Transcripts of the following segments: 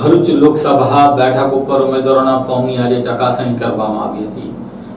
ભરૂચ લોકસભા બેઠક ઉપર ઉમેદવારોના ફોર્મની આજે ચકાસણી કરવામાં આવી હતી,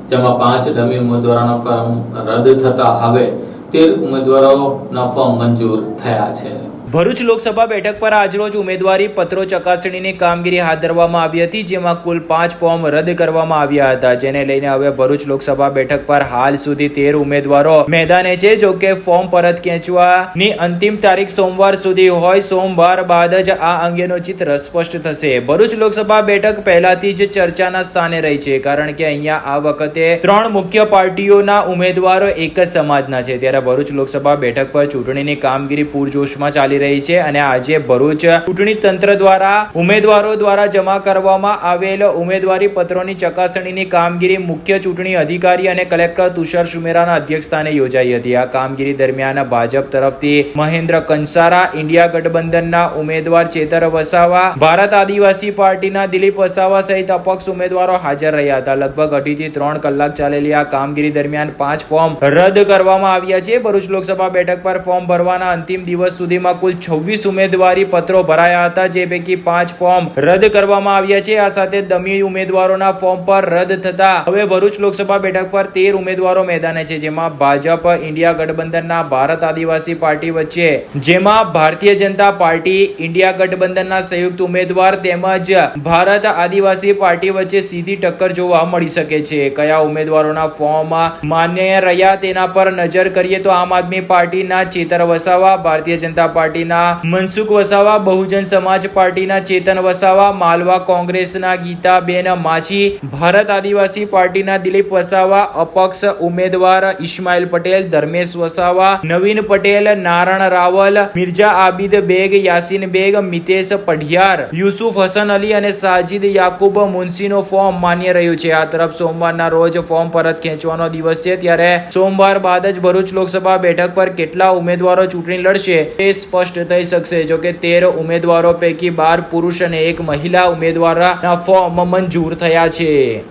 જેમાં પાંચ ડમી ઉમેદવારોના ફોર્મ રદ થતા હવે તેર ઉમેદવારોના ફોર્મ મંજૂર થયા છે. ભરૂચ લોકસભા બેઠક પર આજરોજ ઉમેદવારી પત્રો ચકાસણીની કામગીરી હાથ ધરવામાં આવી હતી, જેમાં કુલ પાંચ ફોર્મ રદ કરવામાં આવ્યા હતા. જેને લઈને હવે ભરૂચ લોકસભા બેઠક પર હાલ સુધી તેર ઉમેદવારો મેદાને છે. જો કે ફોર્મ પરત ખેંચવાની અંતિમ તારીખ સોમવાર સુધી હોય, સોમવાર બાદ જ આ અંગેનું ચિત્ર સ્પષ્ટ થશે. ભરૂચ લોકસભા બેઠક પહેલાથી જ ચર્ચાના સ્થાને રહી છે, કારણ કે અહીંયા આ વખતે ત્રણ મુખ્ય પાર્ટીઓના ઉમેદવારો એક જ સમાજના છે. ત્યારે ભરૂચ લોકસભા બેઠક પર ચૂંટણીની કામગીરી પૂરજોશમાં ચાલી રહી છે અને આજે ભરૂચ ચૂંટણી તંત્ર દ્વારા, ઉમેદવારો દ્વારા જમા કરવામાં આવેલ ઉમેદવારી પત્રોની ચકાસણીની કામગીરી મુખ્ય ચૂંટણી અધિકારી અને કલેક્ટર તુષાર સુમેરાના અધ્યક્ષસ્થાને યોજાઈ હતી. આ કામગીરી દરમિયાન ભાજપ તરફથી મહેન્દ્ર કંસારા, ઇન્ડિયા ગઠબંધનના ઉમેદવાર ચેતર વસાવા, ભારત આદિવાસી પાર્ટીના દિલીપ વસાવા સહિત અપક્ષ ઉમેદવારો હાજર રહ્યા હતા. લગભગ અઢીથી ત્રણ કલાક ચાલેલી આ કામગીરી દરમિયાન પાંચ ફોર્મ રદ કરવામાં આવ્યા છે. ભરૂચ લોકસભા બેઠક પર ફોર્મ ભરવાના અંતિમ દિવસ સુધીમાં કુલ છવ્વીસ ઉમેદવારી પત્રો ભરાયા હતા, જે પૈકી પાંચ ફોર્મ રદ કરવામાં આવ્યા છે. આ સાથે દમી ઉમેદવારોના ફોર્મ પર રદ થતા હવે ભરૂચ લોકસભા બેઠક પર તેર ઉમેદવારો મેદાને છે, જેમાં ભાજપ, ઇન્ડિયા ગઠબંધનના ભારત આદિવાસી પાર્ટી વચ્ચે, જેમાં ભારતીય જનતા પાર્ટી, ઇન્ડિયા ગઠબંધનના સંયુક્ત ઉમેદવાર તેમજ ભારત આદિવાસી પાર્ટી વચ્ચે સીધી ટક્કર જોવા મળી શકે છે. કયા ઉમેદવારોના ફોર્મ માન્ય રહ્યા તેના પર નજર કરીએ તો આમ આદમી પાર્ટીના ચેતર વસાવા, ભારતીય જનતા પાર્ટીના મનસુખ વસાવા, બહુજન સમાજ પાર્ટીના ચેતન વસાવા, માલવા કોંગ્રેસના ગીતાબેન માછી, ભારત આદિવાસી પાર્ટીના દિલીપ વસાવા, અપક્ષ ઉમેદવાર ઇસ્માઇલ પટેલ, ધર્મેશ વસાવા, નવીન પટેલ, નારણ રાવલ, મિર્જા આબિદ બેગ, યાસીન બેગ, મિતેશ પઢિયાર, યુસુફ હસન અલી અને સાજિદ યાકુબ મુનસીનો ફોર્મ માન્ય રહ્યું છે. આ તરફ સોમવારના રોજ ફોર્મ પરત ખેંચવાનો દિવસ છે. ત્યારે સોમવાર બાદ જ ભરૂચ લોકસભા બેઠક પર કેટલા ઉમેદવારો ચૂંટણી લડશે તે સ્પષ્ટ થઈ શકશે. જો કે તેર ઉમેદવારો પૈકી બાર પુરુષ અને એક મહિલા ઉમેદવારના ફોર્મ મંજૂર થયા છે.